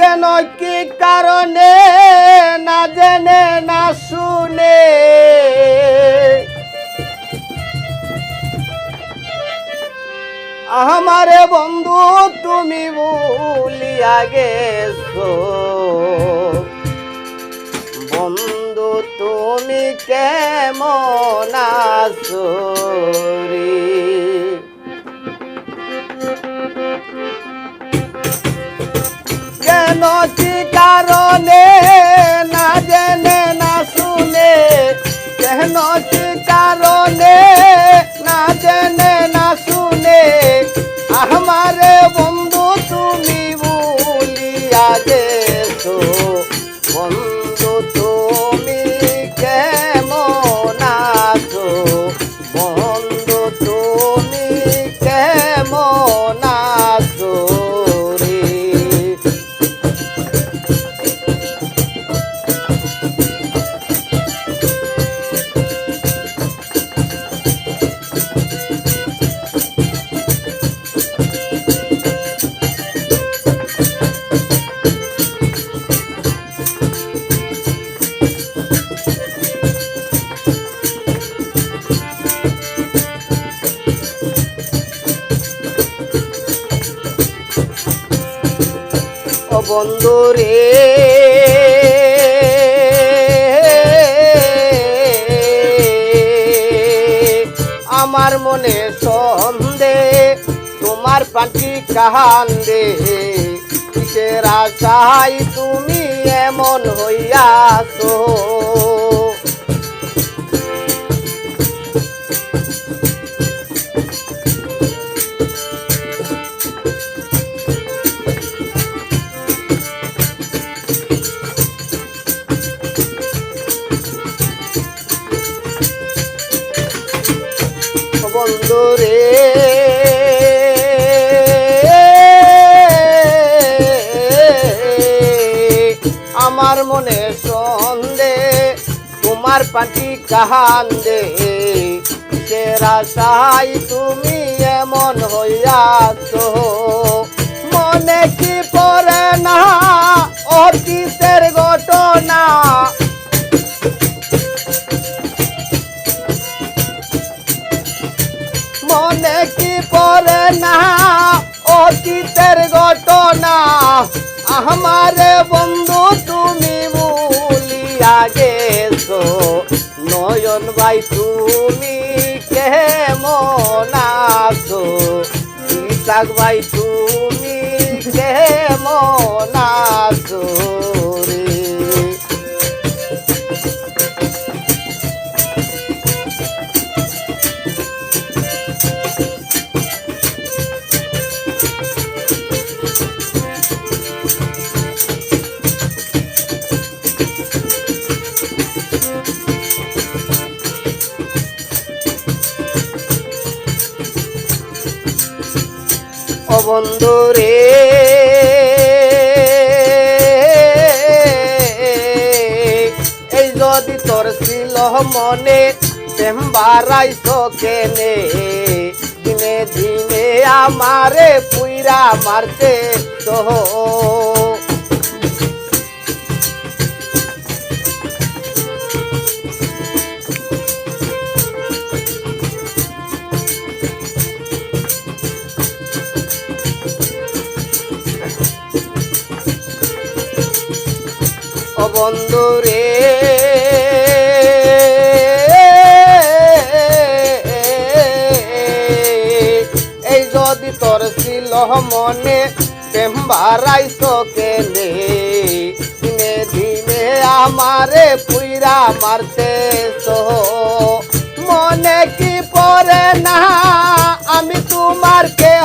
কেন কি কারণে না জেনে, না শুনে? আমারে বন্ধু, তুমি ভুলিয়া গেছো। বন্ধু, তুমি কেমন আছো কেন কি কারণে না জেনে না শুনে? কেন কি কারণে না জেনে না শুনে? আমারে বন্ধু তুমি ভুলিয়া গেছো। বন্ধু তুমি কেমন আছো? ও বন্ধু রে। আমার মনে সন্দে তোমার পাখি কাহান্দে। কিসের আশাই তুমি এমন হইয়াছো? ও বন্ধু রে আমার মনে সন্দে তোমার পাখি কাহান্দে সেরা সাই তুমি এমন হইয়াছো? মনে কি পড়ে না? অতীতের ঘটনা অতীতের ঘটনা। আমারে বন্ধু, তুমি ভুলিয়া গেছো। নয়ন ভাই, তুমি কেমন আছো? ভাই, তুমি কেমন আছো? বন্ধু এই যদি তোর ছিল মনে, প্রেম বাড়াইছ কেনে? দিনে দিনে আমারে পুইরা মারতে তো বন্ধু এই যদি তোর ছিল মনে প্রেম বাড়াইছ কেনে, দিনে দিনে আমারে পুইরা মারতে মনে কি পড়ে না? আমি তোমার কেহ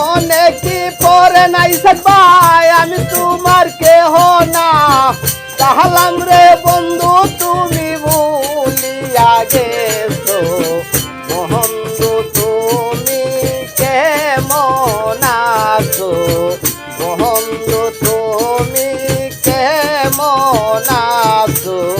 মনে কি পরে নাই ভাই? আমি তোমার কেহ না। তাহলাম রে বন্ধু, তুমি ভুলিয়া গেছো। বন্ধু তুমি কেমন আছো? বন্ধু তুমি কেমন আছো?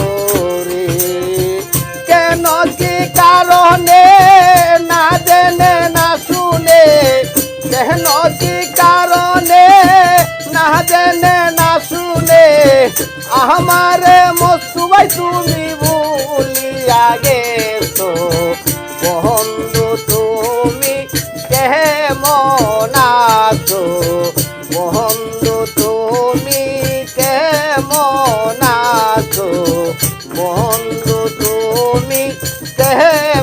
আমারে মস্তুবাই তুমি ভুলিয়া গেছো। বন্ধু তুমি কেমন মনাছো বন্ধু তুমি কেমন মনাছো বন্ধু তুমি কেমন